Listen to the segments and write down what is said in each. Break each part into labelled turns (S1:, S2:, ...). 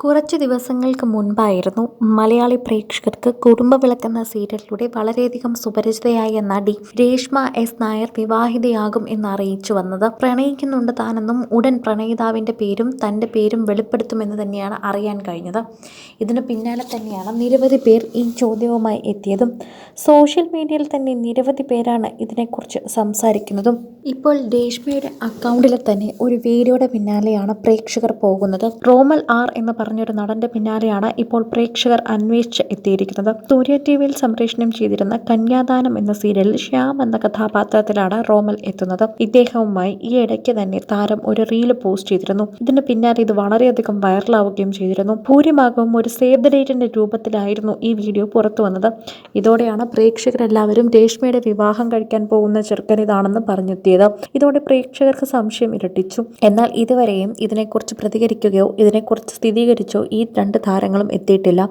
S1: കുറച്ച് ദിവസങ്ങൾക്ക് മുൻപായിരുന്നു മലയാളി പ്രേക്ഷകർക്ക് കുടുംബവിളക്ക് സീരിയലിലൂടെ വളരെയധികം സുപരിചിതയായ നടി രേഷ്മ എസ് നായർ വിവാഹിതയാകും എന്ന് അറിയിച്ചു വന്നത്. പ്രണയിക്കുന്നുണ്ട് താനെന്നും ഉടൻ പ്രണയിതാവിന്റെ പേരും തന്റെ പേരും വെളിപ്പെടുത്തുമെന്ന് തന്നെയാണ് അറിയാൻ കഴിഞ്ഞത്. ഇതിനു പിന്നാലെ തന്നെയാണ് നിരവധി പേർ ഈ ചോദ്യവുമായി എത്തിയതും. സോഷ്യൽ മീഡിയയിൽ തന്നെ നിരവധി പേരാണ് ഇതിനെക്കുറിച്ച് സംസാരിക്കുന്നതും. ഇപ്പോൾ രേഷ്മയുടെ അക്കൗണ്ടിൽ തന്നെ ഒരു വീഡിയോയുടെ പിന്നാലെയാണ് പ്രേക്ഷകർ പോകുന്നത്. റോമൽ ആർ എന്ന് പറഞ്ഞൊരു നടന്റെ പിന്നാലെയാണ് ഇപ്പോൾ പ്രേക്ഷകർ അന്വേഷിച്ച് എത്തിയിരിക്കുന്നത്. സൂര്യ ടി വിയിൽ സംപ്രേഷണം ചെയ്തിരുന്ന കന്യാദാനം എന്ന സീരിയലിൽ ശ്യാം എന്ന കഥാപാത്രത്തിലാണ് റോമൽ എത്തുന്നത്. ഇദ്ദേഹവുമായി ഈ ഇടയ്ക്ക് തന്നെ താരം ഒരു റീൽ പോസ്റ്റ് ചെയ്തിരുന്നു. ഇതിന് പിന്നാലെ ഇത് വളരെയധികം വൈറലാവുകയും ചെയ്തിരുന്നു. ഭൂരിഭാഗവും ഒരു സേവ് ദ ഡേറ്റിന്റെ രൂപത്തിലായിരുന്നു ഈ വീഡിയോ പുറത്തു വന്നത്. ഇതോടെയാണ് പ്രേക്ഷകരെല്ലാവരും രേഷ്മയുടെ വിവാഹം കഴിക്കാൻ പോകുന്ന ചെറുക്കൻ ഇതാണെന്ന് പറഞ്ഞെത്തിയത്. ഇതോടെ പ്രേക്ഷകർക്ക് സംശയം ഇരട്ടിച്ചു. എന്നാൽ ഇതുവരെയും ഇതിനെക്കുറിച്ച് പ്രതികരിക്കുകയോ ഇതിനെക്കുറിച്ച് സ്ഥിരീകരിക്കുകയോ ഈ രണ്ട് താരങ്ങളും എത്തിയിട്ടില്ല.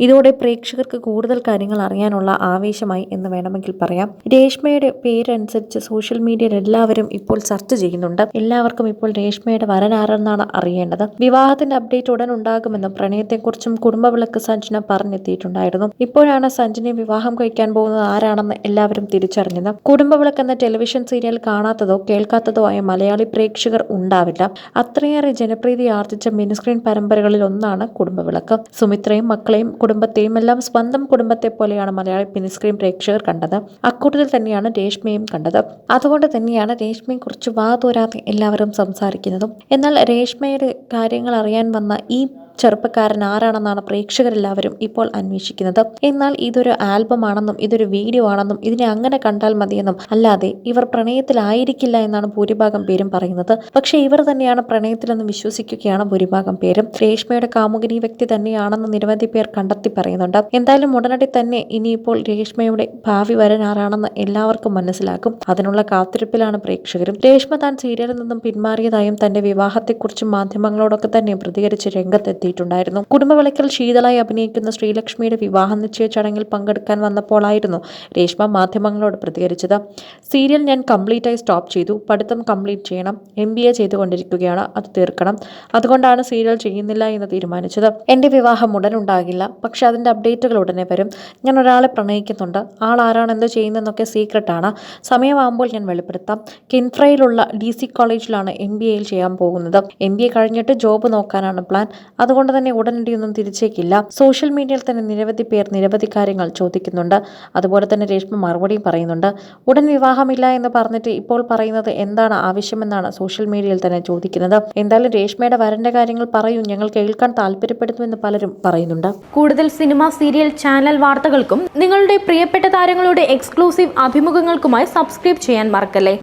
S1: ഇതോടെ പ്രേക്ഷകർക്ക് കൂടുതൽ കാര്യങ്ങൾ അറിയാനുള്ള ആവേശമായി എന്ന് വേണമെങ്കിൽ പറയാം. രേഷ്മയുടെ പേരനുസരിച്ച് സോഷ്യൽ മീഡിയയിൽ എല്ലാവരും ഇപ്പോൾ ചർച്ച ചെയ്യുന്നുണ്ട്. എല്ലാവർക്കും ഇപ്പോൾ രേഷ്മയുടെ വരനാരെന്നാണ് അറിയേണ്ടത്. വിവാഹത്തിന്റെ അപ്ഡേറ്റ് ഉടൻ ഉണ്ടാകുമെന്നും പ്രണയത്തെക്കുറിച്ചും കുടുംബവിളക്ക് സഞ്ജന പറഞ്ഞെത്തിയിട്ടുണ്ടായിരുന്നു. ഇപ്പോഴാണ് സഞ്ജനെ വിവാഹം കഴിക്കാൻ പോകുന്നത് ആരാണെന്ന് എല്ലാവരും തിരിച്ചറിഞ്ഞത്. കുടുംബവിളക്ക് എന്ന ടെലിവിഷൻ സീരിയൽ കാണാത്തതോ കേൾക്കാത്തതോ ആയ മലയാളി പ്രേക്ഷകർ ഉണ്ടാവില്ല. അത്രയേറെ ജനപ്രീതി ആർജിച്ച മിനിസ്ക്രീൻ പരമ്പരകളിൽ ഒന്നാണ് കുടുംബവിളക്ക്. സുമിത്രയും മക്കളെയും കുടുംബത്തെയും എല്ലാം സ്വന്തം കുടുംബത്തെ പോലെയാണ് മലയാളി പിനിസ്ക്രീം പ്രേക്ഷകർ കണ്ടത്. അക്കൂട്ടത്തിൽ തന്നെയാണ് രേഷ്മയും കണ്ടത്. അതുകൊണ്ട് തന്നെയാണ് രേഷ്മയെ കുറിച്ച് വാതോരാതെ എല്ലാവരും സംസാരിക്കുന്നതും. എന്നാൽ രേഷ്മയുടെ കാര്യങ്ങൾ അറിയാൻ വന്ന ഈ ചെറുപ്പക്കാരൻ ആരാണെന്നാണ് പ്രേക്ഷകരെല്ലാവരും ഇപ്പോൾ അന്വേഷിക്കുന്നത്. എന്നാൽ ഇതൊരു ആൽബം ആണെന്നും ഇതൊരു വീഡിയോ ആണെന്നും ഇതിനെ അങ്ങനെ കണ്ടാൽ മതിയെന്നും അല്ലാതെ ഇവർ പ്രണയത്തിലായിരിക്കില്ല എന്നാണ് ഭൂരിഭാഗം പേരും പറയുന്നത്. പക്ഷേ ഇവർ തന്നെയാണ് പ്രണയത്തിലെന്ന് വിശ്വസിക്കുകയാണ് ഭൂരിഭാഗം പേരും. രേഷ്മയുടെ കാമുകിനി വ്യക്തി തന്നെയാണെന്ന് നിരവധി പേർ കണ്ടെത്തി പറയുന്നുണ്ട്. എന്തായാലും ഉടനടി തന്നെ ഇനിയിപ്പോൾ രേഷ്മയുടെ ഭാവി വരൻ ആരാണെന്ന് എല്ലാവർക്കും മനസ്സിലാക്കും അതിനുള്ള കാത്തിരിപ്പിലാണ് പ്രേക്ഷകരും. രേഷ്മ താൻ സീരിയലിൽ നിന്നും പിന്മാറിയതായും തന്റെ വിവാഹത്തെക്കുറിച്ച് മാധ്യമങ്ങളോടൊക്കെ തന്നെ പ്രതികരിച്ച് രംഗത്തെത്തിയിട്ടുണ്ടായിരുന്നു കുടുംബവിളക്കിൽ ശീതളായി അഭിനയിക്കുന്ന ശ്രീലക്ഷ്മിയുടെ വിവാഹ നിശ്ചയ ചടങ്ങിൽ പങ്കെടുക്കാൻ വന്നപ്പോഴായിരുന്നു രേഷ്മ മാധ്യമങ്ങളോട് പ്രതികരിച്ചത്. സീരിയൽ ഞാൻ കംപ്ലീറ്റായി സ്റ്റോപ്പ് ചെയ്തു. പഠിത്തം കംപ്ലീറ്റ് ചെയ്യണം. എം ബി എ ചെയ്തുകൊണ്ടിരിക്കുകയാണ്. അത് തീർക്കണം. അതുകൊണ്ടാണ് സീരിയൽ ചെയ്യുന്നില്ല എന്ന് തീരുമാനിച്ചത്. എന്റെ വിവാഹം ഉടൻ ഉണ്ടാകില്ല പക്ഷെ അതിന്റെ അപ്ഡേറ്റുകൾ ഉടനെ വരും. ഞാൻ ഒരാളെ പ്രണയിക്കുന്നുണ്ട്. ആൾ ആരാണ് എന്ത് ചെയ്യുന്നതെന്നൊക്കെ സീക്രട്ടാണ് സമയമാകുമ്പോൾ ഞാൻ വെളിപ്പെടുത്താം. കിൻഫ്രയിലുള്ള ഡി സി കോളേജിലാണ് എം ബി എയിൽ ചെയ്യാൻ പോകുന്നത്. എം ബി എ കഴിഞ്ഞിട്ട് ജോബ് നോക്കാനാണ് പ്ലാൻ. അതുകൊണ്ട് തന്നെ ഉടനടിയൊന്നും തിരിച്ചേക്കില്ല. സോഷ്യൽ മീഡിയയിൽ തന്നെ നിരവധി പേർ നിരവധി കാര്യങ്ങൾ ചോദിക്കുന്നുണ്ട്. അതുപോലെ തന്നെ രേഷ്മ മറുപടിയും പറയുന്നുണ്ട്. ഉടൻ വിവാഹമില്ല എന്ന് പറഞ്ഞിട്ട് ഇപ്പോൾ പറയുന്നത് എന്താണ് ആവശ്യമെന്നാണ് സോഷ്യൽ മീഡിയയിൽ തന്നെ ചോദിക്കുന്നത്. എന്തായാലും രേഷ്മയുടെ വരന്റെ കാര്യങ്ങൾ പറയൂ ഞങ്ങൾ കേൾക്കാൻ താല്പര്യപ്പെടുന്നുവെന്ന് പലരും പറയുന്നുണ്ട്.
S2: കൂടുതൽ സിനിമ സീരിയൽ ചാനൽ വാർത്തകൾക്കും നിങ്ങളുടെ പ്രിയപ്പെട്ട താരങ്ങളുടെ എക്സ്ക്ലൂസീവ് അഭിമുഖങ്ങൾക്കുമായി സബ്സ്ക്രൈബ് ചെയ്യാൻ മറക്കല്ലേ?